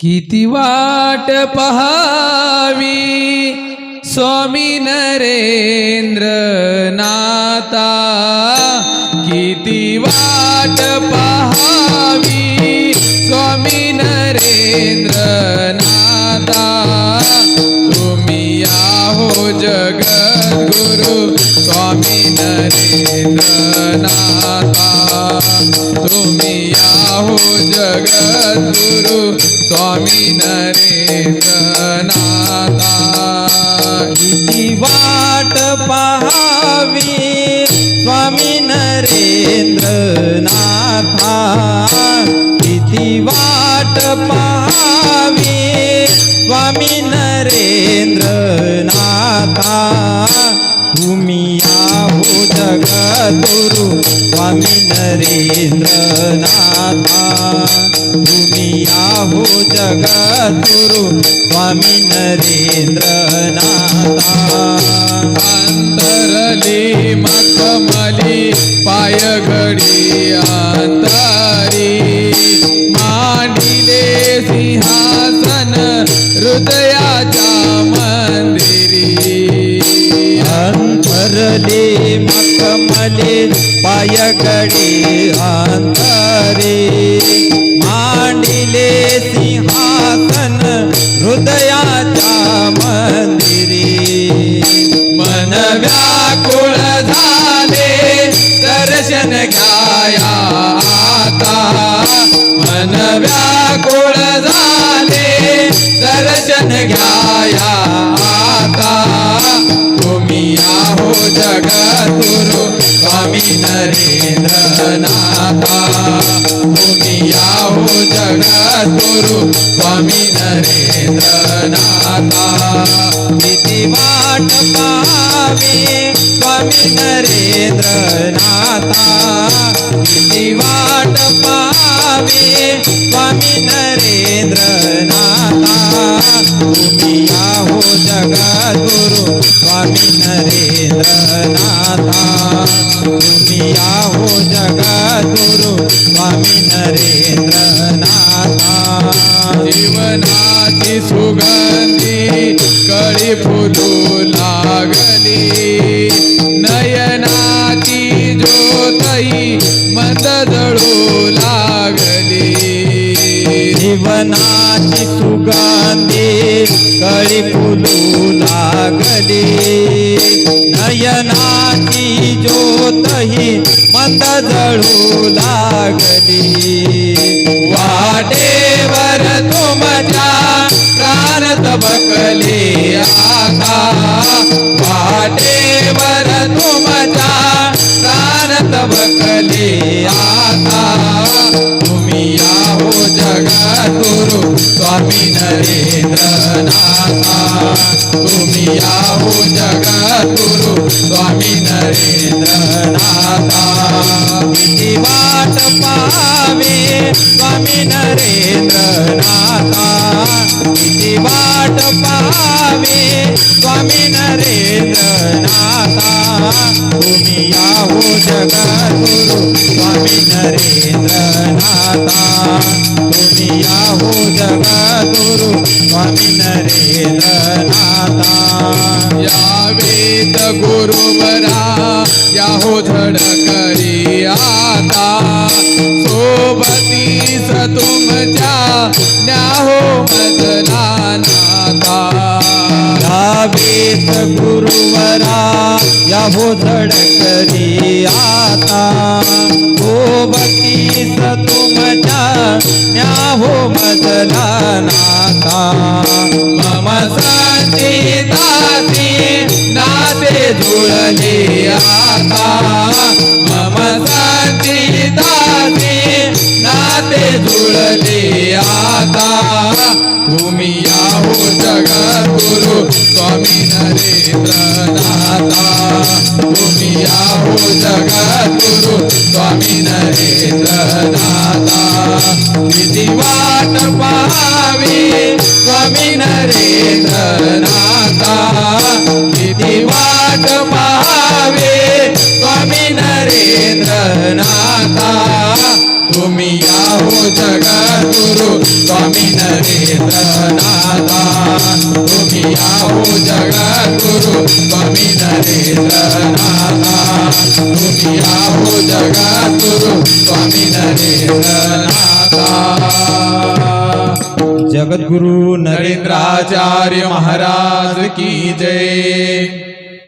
किती वाट पहावी? स्वामी नरेंद्र नाता किती वाट पहावी? स्वामी नरेंद्र नाता तुम्ही आहो जगद्गुरु स्वामी नरेंद्र नाता तुम्ही हो जगद्गुरु स्वामी नरेंद्र नाथा वाट पहावी स्वामी नरेंद्र नाथा किती वाट पहावी स्वामी नरेंद्र नाथा तुम्ही आहो जगद्गुरु स्वामी नरेंद्र जगद्गुरु स्वामी नरेंद्र नाथा अंतरली मखमली पायघडी अंतरी. मांडिले सिंहासन हृदयाच्या मंदिरी. अंतरले मखमले पायघडी अंतरे. मांडिले सिंह जगन्नाथा भूमिया हो जगद्गुरु स्वामी नरेंद्र नाथा किती वाट पाहावे स्वामी नरेंद्र नाथा किती वाट पाहावे स्वामी नरेंद्र भूमिया हो जगद्गुरु स्वामी नरेंद्र जीवनाची सुगंधी कळी फुलू लागली. नयनाची ज्योतही मंद जळू लागली. जीवनाची सुगंधी कळी फुलू लागली. नयनाची ज्योतही मंद जळू लागली. लागली आता वाटेवर तुमचा प्राण तबकली आता तुम्ही आहो जगद्गुरु स्वामी नरेंद्रनाथा. तुम्ही आहो जगद्गुरु स्वामी नरेंद्रनाथा. किती वाट पावे स्वामी वाट पाहावे. स्वामी नरेंद्रनाथा तुम्ही आहो जगद्गुरु. स्वामी नरेंद्रनाथा तुम्ही आहो जगद्गुरु. स्वामी नरेंद्रनाथा. या वेद गुरुवरा याहो धडकरी आता सोबतीस तुमच्या न्याहो यावेत गुरुवरा याहो धडकरी आता. हो सोबतीस तुमच्या न्याहो मजला नाता मम संचितासी नाते जुळले आता. मम संचितासी नाते जुळले आता. तुम्ही आहो गुरु स्वामी नरेंद्र नाथा तुम्ही आहो जगत गुरु स्वामी नरेंद्र नाथा किती वाट पाहावी स्वामी नरेंद्र नाथा किती वाट पाहावे स्वामी नरेंद्र नाथा तुम्ही आहो जगत गुरु स्वामी नरेंद्रनाथा. आओ आहो जगद्गुरु स्वामी आओ तुम्ही आहो जगद्गुरु स्वामी जगद्गुरु नरेन्द्राचार्य नरेंद्राचार्य महाराज की जय।